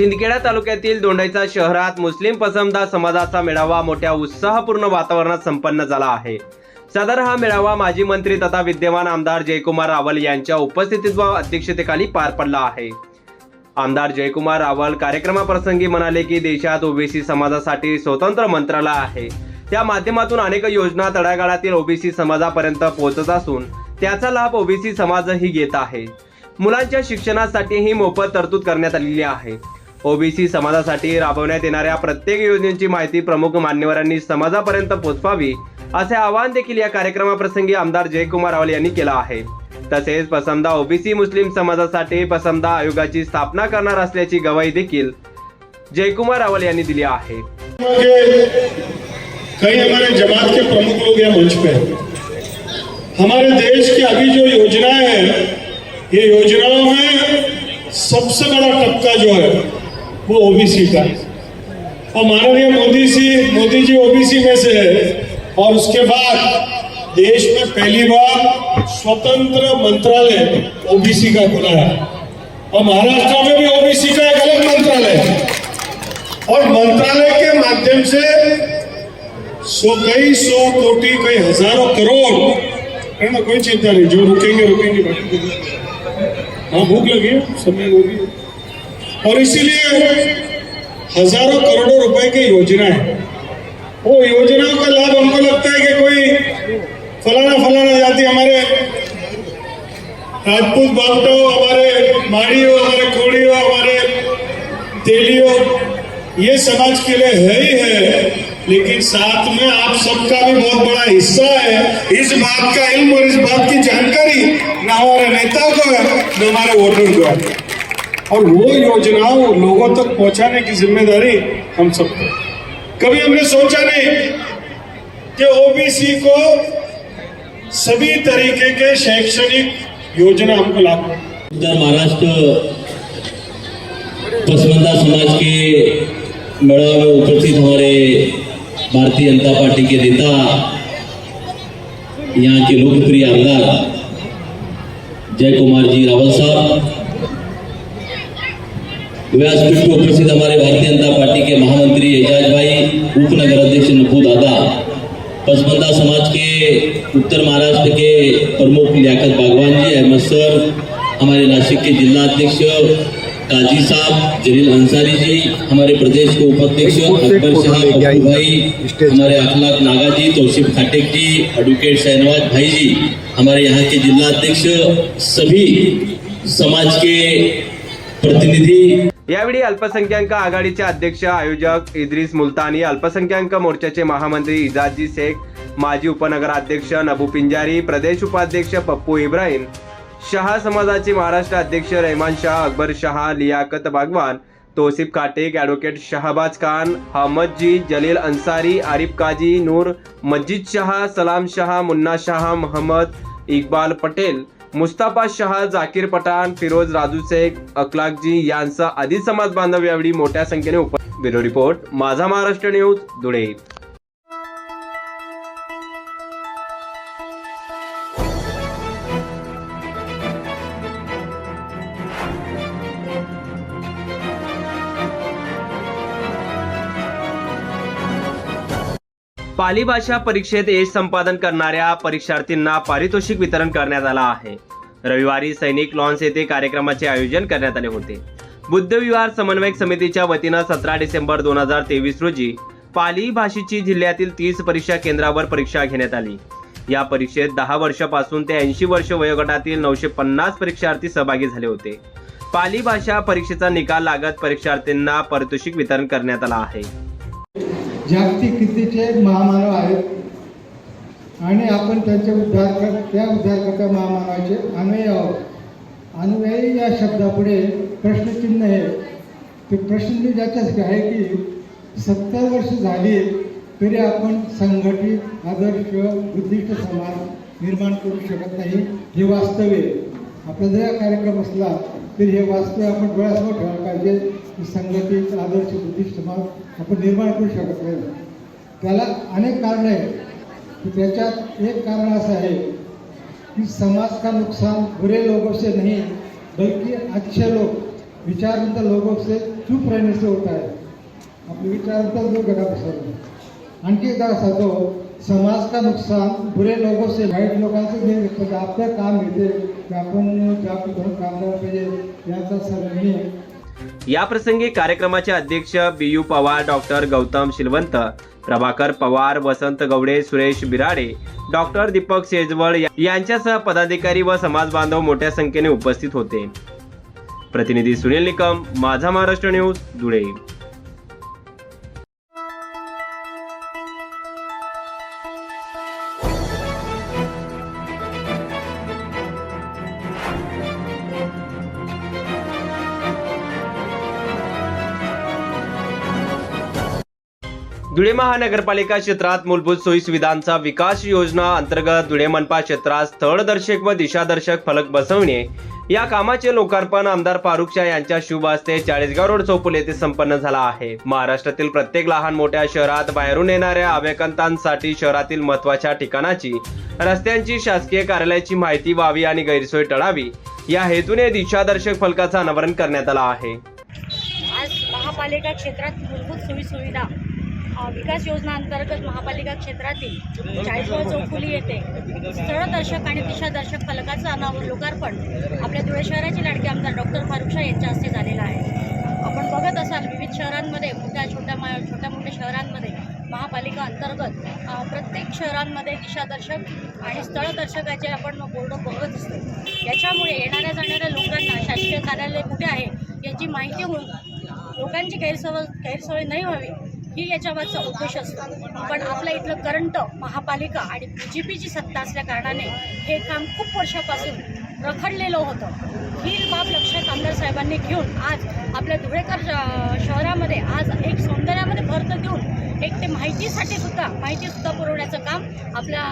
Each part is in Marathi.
शिंदखेडा तालुक्यातील दोंडाईचा शहरात मुस्लिम पसंदा समाजाचा मेळावा मोठ्या उत्साहपूर्ण वातावरणात संपन्न झाला आहे. सदर हा मेळावा माजी मंत्री तथा विद्यमान आमदार जयकुमार रावल यांच्या उपस्थितीत व अध्यक्षतेखाली पार पडला आहे. आमदार जयकुमार रावल कार्यक्रमाप्रसंगी म्हणाले की देशात ओबीसी समाजासाठी स्वतंत्र मंत्रालय आहे. त्या माध्यमातून अनेक योजना तळागाळातील ओबीसी समाजापर्यंत पोहोचत असून त्याचा लाभ ओबीसी समाजही घेत आहे. मुलांच्या शिक्षणासाठीही मोफत तरतूद करण्यात आलेली आहे. ओबीसी समाजासाठी राबवण्यात येणाऱ्या प्रत्येक योजनेची माहिती प्रमुख मान्यवरांनी समाजापर्यंत पोहोचवावी असे आवाहन देखील या कार्यक्रमाप्रसंगी आमदार जयकुमार रावल यांनी केलं आहे. तसेच पसंदा ओबीसी मुस्लिम समाजासाठी पसंदा आयोगाची स्थापना करणार असल्याची गवाही देखील जयकुमार रावल यांनी दिली आहे. कई हमारे जमात के प्रमुख लोग यहाँ मंच पे हमारे देश की अभी जो योजनाएं हैं ये योजनाओं में सबसे बड़ा तबका जो है वो ओबीसी का। और माननीय मोदी जी मोदी जी ओबीसी में से है। और उसके बाद देश में पहली बार स्वतंत्र मंत्रालय ओबीसी का खुला है। और महाराष्ट्र में भी ओबीसी का एक अलग मंत्रालय है। और मंत्रालय के माध्यम से सौ कई, सौ कोटी कई हज़ारों करोड़ कोई चिंता नहीं, जो रुकेंगे रुकेंगे तो- हाँ भूख लगी समय होगी और इसीलिए हज़ारों करोड़ों रुपए की योजना है। वो योजनाओं का लाभ हमको लगता है कि कोई फलाना फलाना जाति हमारे राजपूत बावटो हमारे माड़ियों, हमारे कोड़ियों हमारे तेलियों ये समाज के लिए है ही है, लेकिन साथ में आप सबका भी बहुत बड़ा हिस्सा है। इस बात का इल्म और इस बात की जानकारी न हमारे नेताओं को है न हमारे वोटर को है। और वो योजनाओं लोगों तक पहुंचाने की जिम्मेदारी हम सबको कभी हमने सोचा नहीं कि ओबीसी को सभी तरीके के शैक्षणिक योजना हमको लागू हो। महाराष्ट्र पसमंदा समाज के मेड़ावे में उपस्थित हमारे भारतीय जनता पार्टी के नेता यहाँ के लोकप्रिय आमदार जय कुमार जी रावल साहब व्यासपीठ पर उपस्थित हमारे भारतीय जनता पार्टी के महामंत्री एजाज भाई उपनगर अध्यक्ष नपू दादा पसमंदा समाज के उत्तर महाराष्ट्र के प्रमुख लियाकत बागवान जी अहमद सर हमारे नासिक के जिला अध्यक्ष काजी साहब जलील अंसारी जी हमारे प्रदेश के उपाध्यक्ष अकबर शाह भाई हमारे अखलाक नागा जी तौसीफ खाटेक जी एडवोकेट शहनवाज भाई जी हमारे यहाँ के जिला अध्यक्ष सभी समाज के प्रतिनिधि यावेळी अल्पसंख्याक आघाडीचे अध्यक्ष आयोजक इद्रिस मुलतानी अल्पसंख्याक मोर्चाचे महामंत्री इजाजी शेख माजी उपनगराध्यक्ष नबू पिंजारी प्रदेश उपाध्यक्ष पप्पू इब्राहिम शहा समाजाचे महाराष्ट्र अध्यक्ष रहमान शाह अकबर शहा लियाकत बागवान तोसिफ काटेक ॲडव्होकेट शहाबाज खान हमदजी जलील अन्सारी आरिफ काजी नूर मस्जिद शहा सलाम शहा मुन्ना शहा मोहम्मद इकबाल पटेल मुस्ताफा शहा जाकीर पठाण फिरोज राजू शेख अखलाकजी यांचा आदी समाज बांधव यावेळी मोठ्या संख्येने उप bureau report Majha Maharashtra news Dhule. Pali भाषा परीक्षेत यश संपादन करणाऱ्या परीक्षार्थींना पारितोषिक वितरण करण्यात आला आहे. रविवारी सैनिक लॉन्स येथे कार्यक्रमाचे आयोजन करण्यात आले होते. बुद्धविहार समन्वयक समितीच्या वतीनं सतरा डिसेंबर दोन हजार तेवीस रोजी पाली भाषेची जिल्ह्यातील तीस परीक्षा केंद्रावर परीक्षा घेण्यात आली. या परीक्षेत दहा वर्षापासून ते ऐंशी वर्ष वयोगटातील नऊशे पन्नास परीक्षार्थी सहभागी झाले होते. पाली भाषा परीक्षेचा निकाल लागत परीक्षार्थींना पारितोषिक वितरण करण्यात आला आहे. जागतिक कीर्तीचे महामानव आहेत. आणि आपण त्यांचे उद्धार कर त्या उद्धारकर्त्या महामानवाचे अनुयायी आहोत. अनुयायी या शब्दापुढे प्रश्नचिन्ह आहे ते प्रश्न ज्याच्याच आहे की सत्तर वर्ष झाली तरी आपण संघटित आदर्श उद्दिष्ट समाज निर्माण करू शकत नाही. हे वास्तव आहे. आपला जर कार्यक्रम असला तरी हे वास्तव आपण डोळ्यासमोर ठेवायला पाहिजे. की संघटित आदर्श प्रतिष्ठा आपण निर्माण करू शकत नाही. त्याला अनेक कारण आहेत. की त्याच्यात एक कारण असं आहे की समाज का नुकसान बुरे लोगों से नहीं बल्कि अच्छे लोग विचारवंत लोगों से चुप रहने से होता है आपले विचारवंत लोक गदा आणखी एकदा सांगतो. समाज का नुकसान बुरे लोगों से वाईट लोकांचं जे म्हणजे आपलं काम येते आपण ज्या पद्धतीनं काम पाहिजे याचा सर्वांनी या प्रसंगी कार्यक्रमाचे अध्यक्ष B U Pawar doctor Gautam Shilwant Prabhakar Pawar Vasant Gawade Suresh Birade doctor Deepak Shejwal यांच्यासह पदाधिकारी व समाज बांधव मोठ्या संख्येने उपस्थित होते. प्रतिनिधी सुनील निकम माझा महाराष्ट्र न्यूज धुळे. धुळे महानगरपालिका क्षेत्रात मूलभूत सोयी सुविधांचा विकास योजना अंतर्गत धुळे मनपा क्षेत्रात स्थळदर्शक व दिशादर्शक फलक बसवणे या कामाचे लोकार्पण आमदार फारुख शाह यांच्या शुभ हस्ते चाळीसगाव रोड चौपुल येथे संपन्न झाला आहे. महाराष्ट्रातील प्रत्येक लहान मोठ्या शहरात बाहेरून येणाऱ्या अभ्यगंतांसाठी शहरातील महत्त्वाच्या ठिकाणाची रस्त्यांची शासकीय कार्यालयाची माहिती व्हावी आणि गैरसोय टळावी या हेतूने दिशादर्शक फलकाचं अनावरण करण्यात आलं आहे. आज महापालिका क्षेत्रात मूलभूत सोयी सुविधा विकास योजना अंतर्गत महापालिका क्षेत्रातील चाळीसगाव चौफुली येथे स्थळदर्शक आणि दिशादर्शक फलकाचं अनावर लोकार्पण आपल्या धुळे शहराचे लाडके आमदार डॉक्टर फारुख शाह यांच्या हस्ते झालेलं आहे. आपण बघत असाल विविध शहरांमध्ये मोठ्या छोट्या मा छोट्या मोठ्या शहरांमध्ये महापालिका अंतर्गत प्रत्येक शहरांमध्ये दिशादर्शक आणि स्थळदर्शकाचे आपण बोर्ड बघत असतो. याच्यामुळे येणाऱ्या जाणाऱ्या लोकांना शासकीय कार्यालय कुठे आहे याची माहिती होऊन लोकांची गैरसवय गैरसवय नाही व्हावी ही याच्या उद्देश असतो. पण आपल्या इथलं करंट महापालिका आणि बी जे पीची सत्ता असल्या कारणाने हे काम खूप वर्षापासून रखडलेलं होतं. ही बाब लक्षात आमदार साहेबांनी घेऊन आज आपल्या धुळेकर श- शहरामध्ये आज एक सौंदर्यामध्ये भरत देऊन एक ते माहितीसाठी सुद्धा माहितीसुद्धा पुरवण्याचं काम आपल्या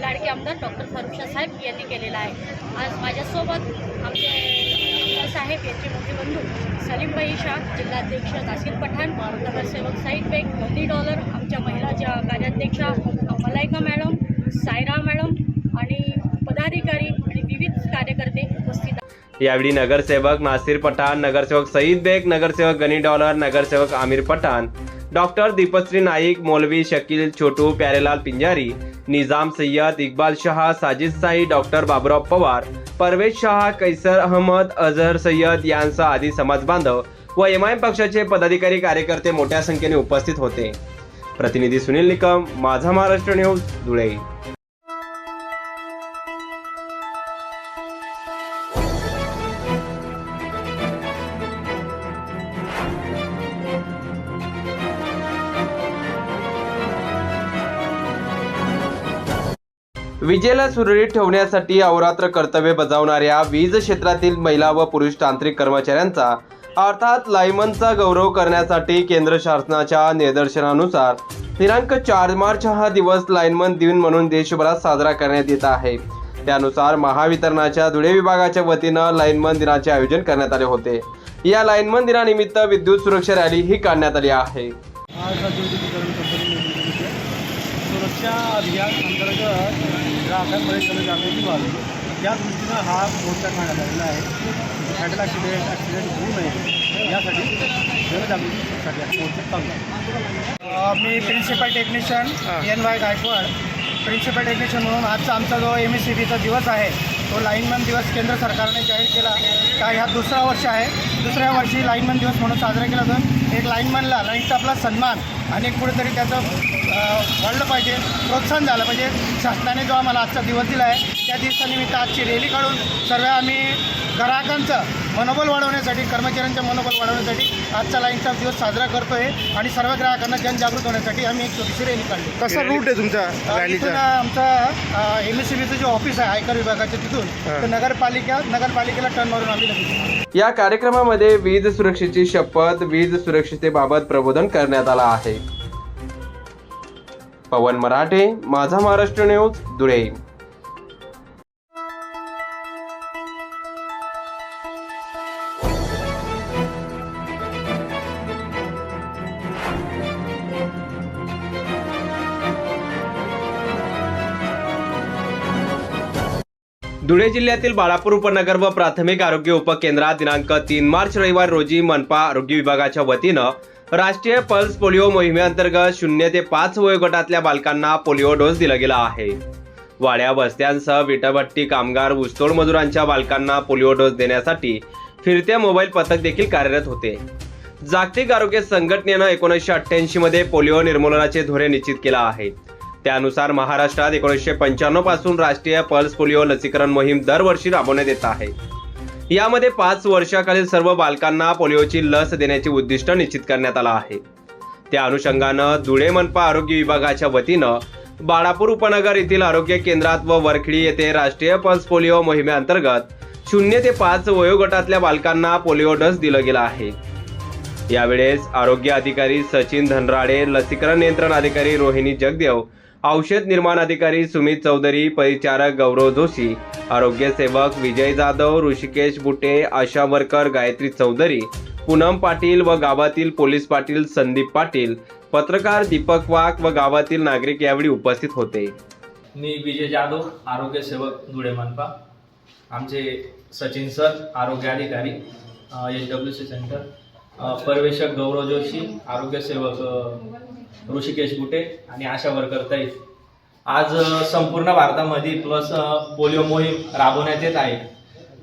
लाडके आमदार डॉक्टर फारुख साहेब यांनी केलेलं आहे. आज माझ्यासोबत आमचे आमदार साहेब यांचे मोठे बंधू सलीमबाई शाह जिल्हाध्यक्ष नासिर पठाण नगरसेवक साईद बेग मोदी डॉलर आमच्या महिला ज्या कार्याध्यक्षा मलायका मॅडम सायरा मॅडम आणि पदाधिकारी आणि विविध कार्यकर्ते उपस्थित यावेळी नगरसेवक नासिर पठाण नगरसेवक सईद बेग नगरसेवक गनी डॉलर नगरसेवक आमिर पठाण डॉक्टर दीपश्री नाईक मौलवी शकील छोटू प्यारेलाल पिंजारी निजाम सय्यद इक्बाल शहा साजिद साई डॉक्टर बाबुराव पवार परवेज शहा कैसर अहमद अझहर सय्यद यांचा आदी समाज बांधव व एम आय पक्षाचे पदाधिकारी कार्यकर्ते मोठ्या संख्येने उपस्थित होते. प्रतिनिधी सुनील निकम माझा महाराष्ट्र न्यूज धुळे. विजेला सुरळीत ठेवण्यासाठी अहोरात्र कर्तव्य बजावणाऱ्या वीज क्षेत्रातील महिला व पुरुष तांत्रिक कर्मचाऱ्यांचा अर्थात लायमनचा गौरव करण्यासाठी केंद्र शासनाच्या निर्देशनानुसार दिनांक चार मार्च हा दिवस लाईनमन दिन म्हणून देशभरात साजरा करण्यात येत आहे. त्यानुसार महावितरणाच्या धुळे विभागाच्या वतीनं लाईनमन दिनाचे आयोजन करण्यात आले होते. या लाईनमन दिनानिमित्त विद्युत सुरक्षा रॅली ही काढण्यात आली आहे. सुरक्षा अभियान अंतर्गत ग्राहकांमध्ये जनजागृती व्हावी त्या दृष्टीनं हा मोर्चा काढण्यात आलेला आहे. फॅटल ॲक्सिडेंट ॲक्सिडेंट होऊ नये. यासाठी जनजागृतीसाठी हा मोर्चा मी principal technician N Y Gaikwad principal technician म्हणून आजचा आमचा जो एम एस सी बीचा दिवस आहे तो लाईनमन दिवस केंद्र सरकारने जाहीर केला. का ह्या दुसरा वर्ष आहे. दुसऱ्या वर्षी लाईनमन दिवस म्हणून साजरा केला जातो. एक लाईनमनला लाईनचा आपला सन्मान आणि कुठेतरी त्याचं वाढलं पाहिजे प्रोत्साहन झालं पाहिजे. शासनाने जो आम्हाला आजचा दिवस दिला आहे त्या दिवसानिमित्त आजची रॅली काढून सर्व आम्ही ग्राहकांचं मनोबल वाढवण्यासाठी कर्मचाऱ्यांचं मनोबल वाढवण्यासाठी आजचा लाईनचा दिवस साजरा करतो आहे आणि सर्व ग्राहकांना जनजागृत होण्यासाठी आम्ही एक छोटीशी रॅली काढली. कसा रूट आहे तुमचा इथून आमचा एम एस सी बीचं जे ऑफिस आहे आयकर विभागाचं तिथून तर नगरपालिका नगरपालिकेला टर्न मारून आम्ही लगेच. या कार्यक्रमामध्ये वीज सुरक्षेची शपथ वीज सुरक्षितेबाबत प्रबोधन करण्यात आला आहे. पवन मराठे माझा महाराष्ट्र न्यूज धुळे. धुळे जिल्ह्यातील बाळापूर उपनगर व प्राथमिक आरोग्य उपकेंद्रात दिनांक तीन मार्च रविवार रोजी मनपा आरोग्य विभागाच्या वतीनं राष्ट्रीय पल्स पोलिओ मोहिमेअंतर्गत शून्य ते पाच वयोगटातल्या बालकांना पोलिओ डोस दिला गेला आहे. वाड्या वस्त्यांसह विटभट्टी कामगार ऊसतोड मजुरांच्या बालकांना पोलिओ डोस देण्यासाठी फिरत्या मोबाईल पथक देखील कार्यरत होते. जागतिक आरोग्य संघटनेनं एकोणीसशे अठ्ठ्याऐंशी मध्ये पोलिओ निर्मूलनाचे धोरण निश्चित केलं आहे. त्यानुसार महाराष्ट्रात एकोणीसशे पंच्याण्णवपासून राष्ट्रीय पल्स पोलिओ लसीकरण मोहीम दरवर्षी राबवण्यात येत आहे. यामध्ये पाच वर्षाखालील सर्व बालकांना पोलिओची लस देण्याचे उद्दिष्ट निश्चित करण्यात आलं आहे. त्या अनुषंगानं धुळे मनपा आरोग्य विभागाच्या वतीनं बाळापूर उपनगर येथील आरोग्य केंद्रात व वरखडी येथे राष्ट्रीय पल्स पोलिओ मोहिमेअंतर्गत शून्य ते पाच वयोगटातल्या बालकांना पोलिओ डस दिलं गेला आहे. यावेळेस आरोग्य अधिकारी सचिन धनराडे लसीकरण नियंत्रण अधिकारी रोहिणी जगदेव औषध निर्माण अधिकारी सुमित चौधरी परिचारक गौरव जोशी आरोग्य सेवक विजय जाधव ऋषिकेश बुटे आशा वर्कर गायत्री चौधरी पूनम पाटील व गावातील पोलीस पाटील संदीप पाटील पत्रकार दीपक वाघ व गावातील नागरिक यावेळी उपस्थित होते. मी विजय जाधव आरोग्य सेवक धुळे मनपा. आमचे सचिन सर आरोग्य अधिकारी एच डब्ल्यू सी सेंटर परवेशक गौरव जोशी आरोग्य सेवक ऋषिकेश गुटे आणि आशा वर्कर आज संपूर्ण भारतामध्ये प्लस पोलिओ मोहीम राबवण्यात येत आहे.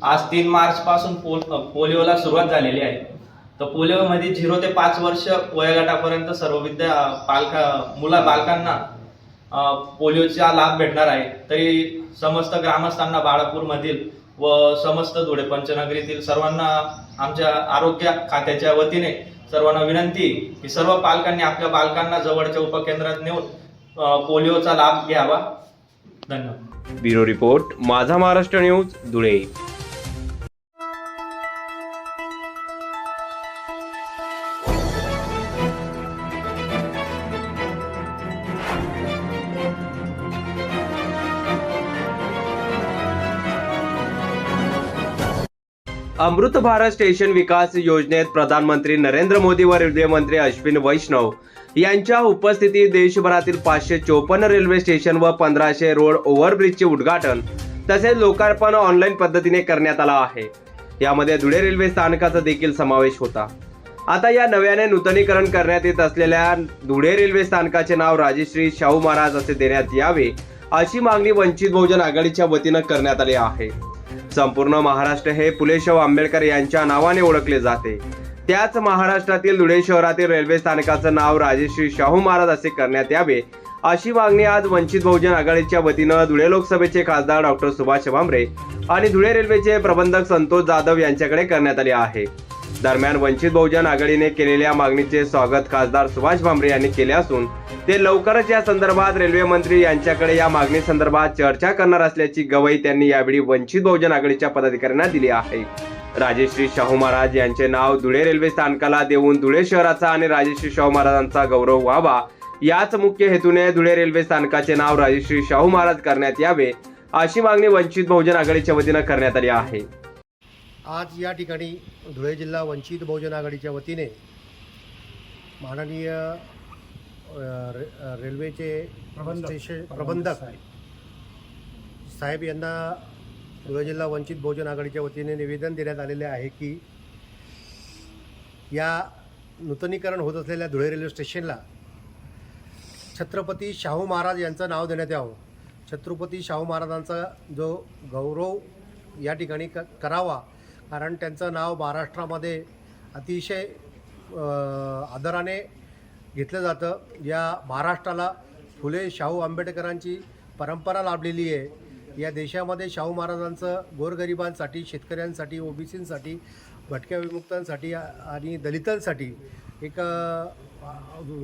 आज तीन मार्चपासून पोल पोलिओला सुरुवात झालेली आहे. तर पोलिओमध्ये झिरो ते पाच वर्ष वयोगटापर्यंत सर्व विद्या पालका मुला बालकांना पोलिओचा लाभ भेटणार आहे. तरी समस्त ग्रामस्थांना बाळापूरमधील व समस्त धुळे पंचनगरीतील सर्वांना आमच्या आरोग्य खात्याच्या वतीने सर्वांना विनंती की सर्व पालकांनी आपल्या बालकांना जवळच्या उपकेंद्रात नेऊन पोलिओचा लाभ घ्यावा. धन्यवाद. Bureau report Majha Maharashtra news Dhule. Amrit Bharat station विकास योजनेत प्रधानमंत्री नरेंद्र मोदी व रेल्वेमंत्री अश्विन वैष्णव यांच्या उपस्थितीत देशभरातील पाचशे चोपन्न रेल्वे स्टेशन व पंधराशे रोड ओव्हरब्रिजचे उद्घाटन तसेच लोकार्पण ऑनलाईन पद्धतीने करण्यात आला आहे. यामध्ये धुळे रेल्वे स्थानकाचा देखील समावेश होता. आता या नव्याने नूतनीकरण करण्यात येत असलेल्या धुळे रेल्वे स्थानकाचे नाव राजेश्री शाहू महाराज असे देण्यात यावे अशी मागणी वंचित बहुजन आघाडीच्या वतीनं करण्यात आली आहे. संपूर्ण महाराष्ट्र हे पुलेशाव आंबेडकर यांच्या नावाने ओळखले जाते. त्याच महाराष्ट्रातील धुळे शहरातील रेल्वे स्थानकाचं नाव राजेश्री शाहू महाराज असे करण्यात यावे अशी मागणी आज वंचित बहुजन आघाडीच्या वतीनं धुळे लोकसभेचे खासदार डॉक्टर सुभाष भामरे आणि धुळे रेल्वेचे प्रबंधक संतोष जाधव यांच्याकडे करण्यात आली आहे. दरम्यान वंचित बहुजन आघाडीने केलेल्या मागणीचे स्वागत खासदार सुभाष भामरे यांनी केले असून ते लवकरच या संदर्भात रेल्वे मंत्री यांच्याकडे या मागणी संदर्भात चर्चा करणार असल्याची गवाही त्यांनी यावेळी वंचित बहुजन आघाडीच्या पदाधिकाऱ्यांना दिली आहे. राजेश्री शाहू महाराज यांचे नाव धुळे रेल्वे स्थानकाला देऊन धुळे शहराचा आणि राजेश्री शाहू महाराजांचा गौरव व्हावा याच मुख्य हेतूने धुळे रेल्वे स्थानकाचे नाव राजेश्री शाहू महाराज करण्यात यावे अशी मागणी वंचित बहुजन आघाडीच्या वतीनं करण्यात आली आहे. आज या ठिकाणी धुळे जिल्हा वंचित बहुजन आघाडीच्या वतीने माननीय रे रेल्वेचे स्टेशन प्रबंधक साहेब यांना धुळे जिल्हा वंचित बहुजन आघाडीच्या वतीने निवेदन देण्यात आलेले आहे की या नूतनीकरण होत असलेल्या धुळे रेल्वे स्टेशनला छत्रपती शाहू महाराज यांचं नाव देण्यात यावं. छत्रपती शाहू महाराजांचा जो गौरव या ठिकाणी क करावा कारण त्यांचं नाव महाराष्ट्रामध्ये अतिशय आदराने घेतलं जातं. या महाराष्ट्राला फुले शाहू आंबेडकरांची परंपरा लाभलेली आहे. या देशामध्ये शाहू महाराजांचं गोरगरिबांसाठी शेतकऱ्यांसाठी ओबीसींसाठी भटक्या विमुक्तांसाठी आणि दलितांसाठी एक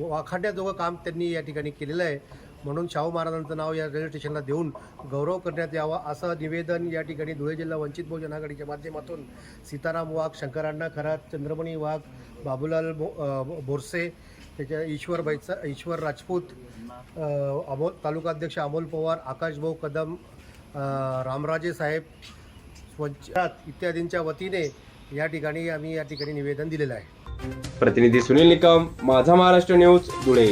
वाखाण्याजोगं काम त्यांनी या ठिकाणी केलेलं आहे. म्हणून शाहू महाराजांचं नाव या रेल्वे स्टेशनला देऊन गौरव करण्यात यावा असं निवेदन या ठिकाणी धुळे जिल्हा वंचित बहुजन आघाडीच्या माध्यमातून सीताराम वाघ शंकरांना खरात चंद्रमणी वाघ बाबूलाल बो बोरसे त्याच्या ईश्वर भाईचा ईश्वर राजपूत अ, अमोल तालुकाध्यक्ष अमोल पवार आकाशभाऊ कदम रामराजे साहेब स्वच्छात इत्यादींच्या वतीने या ठिकाणी आम्ही या ठिकाणी निवेदन दिलेलं आहे. प्रतिनिधी सुनील निकम माझा महाराष्ट्र न्यूज धुळे.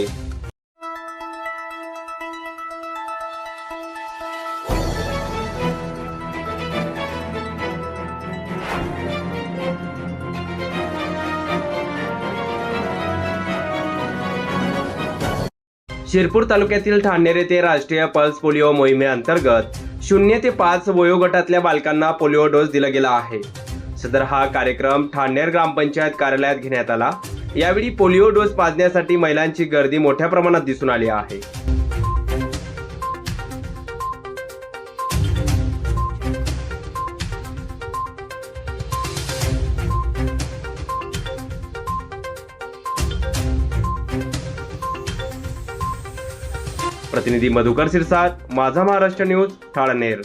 शिरपूर तालुक्यातील ठाणेर येथे राष्ट्रीय पल्स पोलिओ मोहिमेअंतर्गत शून्य ते पाच वयोगटातल्या बालकांना पोलिओ डोस दिला गेला आहे. सदर हा कार्यक्रम ठाणेर ग्रामपंचायत कार्यालयात घेण्यात आला. यावेळी पोलिओ डोस पाजण्यासाठी महिलांची गर्दी मोठ्या प्रमाणात दिसून आली आहे. प्रतिनिधी मधुकर सिरसाट माझा महाराष्ट्र न्यूज ठाणेर